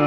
శ్రీ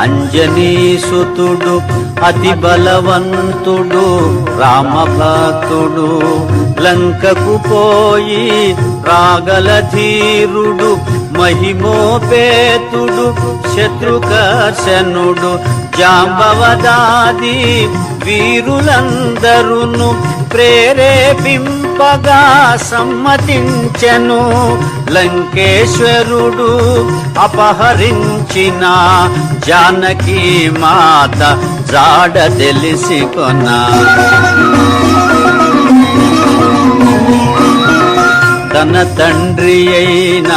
అంజనీసుతుడు అతి బలవంతుడు రామభక్తుడు లంకకు పోయి రాగల ధీరుడు మహిమోపేతుడు శత్రుకర్షణుడు జాంబవదాది వీరులందరును ప్రేరేపింపగా సమ్మతించెను. లంకేశ్వరుడు అపహరించిన జానకి మాత జాడ తెలిసి కొన్నా తన తండ్రి అయిన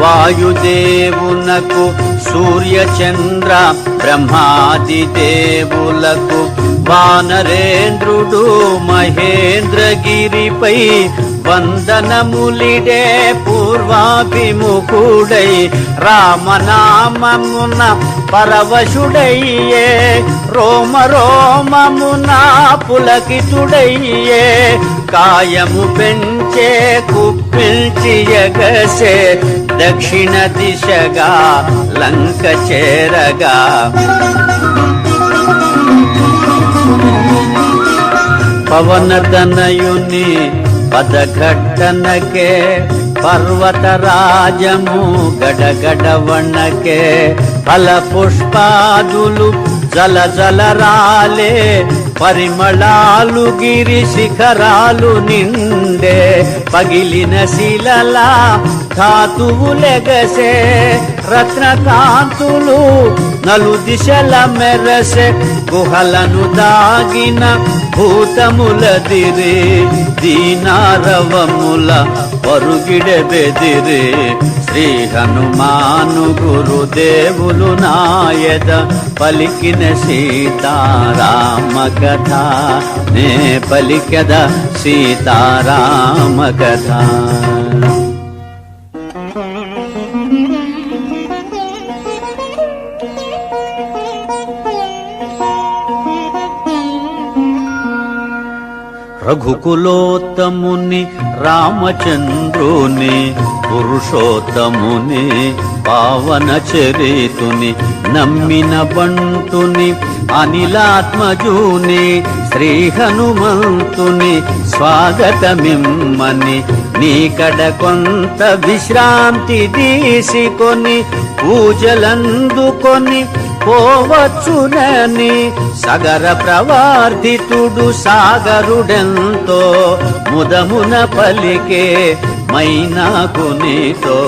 వాయుదేవునకు సూర్యచంద్ర బ్రహ్మాది దేవులకు వానరేంద్రుడు మహేంద్రగిరిపై వందనములిడే పూర్వాభిముఖుడై రామనామమున పరవశుడయ్యే రోమ రోమమున పులకితుడయ్యే కాయము పెంచే కుప్పిల్చి ఎగసే దక్షిణ దిశగా లంక చేరగా. పవనతనయుని పదఘట్టనకే పర్వతరాజము గడగడవణకే ఫల పుష్పాదులు జల జల రాలే పరిమళాలు గిరి శిఖరాలు నిండే పగిలిన శిలలా ధాతువులెగసే రత్నకాంతులు నలు దిశల మెరసే గుహలను దాగిన భూతముల దిరే దీనారవముల పరుగిడె బెదిరే శ్రీ హనుమాను గురుదేవులు నాయద పలికిన సీతారామ కథ నే పలికద సీతారామ రఘుకులోత్తముని రామచంద్రుని పురుషోత్తముని పావన చరితుని నమ్మిన బంటుని అనిలాత్మజుని శ్రీ హనుమంతుని స్వాగతమిమ్మని నీకడ కొంత విశ్రాంతి తీసుకొని పూజలందుకొని పోవచ్చునని సగర ప్రవార్థితుడు సాగరుడెంతో ముదమున పలికే మైనాకునితో